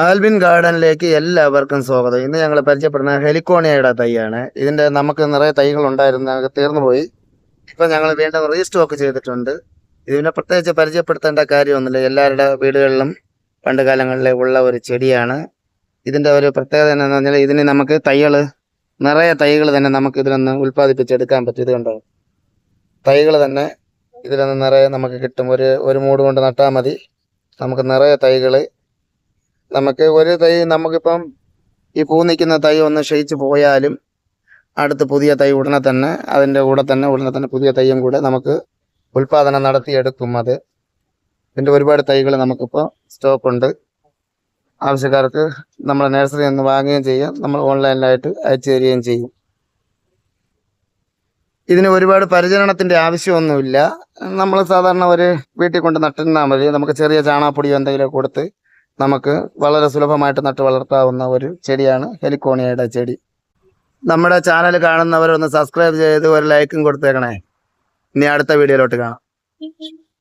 ആൽബിൻ ഗാർഡനിലേക്ക് എല്ലാവർക്കും സ്വാഗതം. ഇന്ന് ഞങ്ങൾ പരിചയപ്പെടുന്ന ഹെലിക്കോണിയയുടെ തൈയാണ്. ഇതിന്റെ നമുക്ക് നിറയെ തൈകൾ ഉണ്ടായിരുന്നു ഞങ്ങൾക്ക് തീർന്നുപോയി ഇപ്പം ഞങ്ങൾ വീണ്ടും റീസ്റ്റോക്ക് ചെയ്തിട്ടുണ്ട്. ഇതിനെ പ്രത്യേകിച്ച് പരിചയപ്പെടുത്തേണ്ട കാര്യമൊന്നുമില്ല. എല്ലാവരുടെ വീടുകളിലും പണ്ട് കാലങ്ങളിലെ ഉള്ള ഒരു ചെടിയാണ്. ഇതിന്റെ ഒരു പ്രത്യേകത എന്താണെന്ന് പറഞ്ഞാൽ ഇതിന് നമുക്ക് തൈകൾ നിറയെ തൈകൾ തന്നെ നമുക്ക് ഇതിലൊന്ന് ഉൽപ്പാദിപ്പിച്ചെടുക്കാൻ പറ്റും. ഇത് തൈകൾ തന്നെ ഇതിലൊന്ന് നിറയെ നമുക്ക് കിട്ടും. ഒരു ഒരു മൂട് കൊണ്ട് നട്ടാൽ മതി. നമുക്ക് നിറയെ തൈകൾ നമുക്ക് ഒരു തൈ നമുക്കിപ്പം ഈ പൂ നിൽക്കുന്ന തൈ ഒന്ന് ക്ഷയിച്ച് പോയാലും അടുത്ത് പുതിയ തൈ ഉടനെ തന്നെ അതിന്റെ കൂടെ തന്നെ ഉടനെ തന്നെ പുതിയ തൈയും കൂടെ നമുക്ക് ഉൽപാദനം നടത്തിയെടുക്കും അത്. ഇതിന്റെ ഒരുപാട് തൈകൾ നമുക്കിപ്പോൾ സ്റ്റോക്കുണ്ട്. ആവശ്യക്കാർക്ക് നമ്മളെ നഴ്സറി നിന്ന് വാങ്ങുകയും ചെയ്യാം. നമ്മൾ ഓൺലൈനിലായിട്ട് അയച്ചു തരികയും ചെയ്യും. ഇതിന് ഒരുപാട് പരിചരണത്തിന്റെ ആവശ്യമൊന്നുമില്ല. നമ്മൾ സാധാരണ ഒരു വീട്ടിൽ കൊണ്ട് നട്ടിരുന്നാൽ മതി. നമുക്ക് ചെറിയ ചാണകപ്പൊടിയോ എന്തെങ്കിലും കൊടുത്ത് നമുക്ക് വളരെ സുലഭമായിട്ട് നട്ട് വളർത്താവുന്ന ഒരു ചെടിയാണ് ഹെലിക്കോണിയയുടെ ചെടി. നമ്മുടെ ചാനൽ കാണുന്നവരൊന്ന് സബ്സ്ക്രൈബ് ചെയ്ത് ഒരു ലൈക്കും കൊടുത്തേക്കണേ. ഇനി അടുത്ത വീഡിയോയിലോട്ട് കാണാം.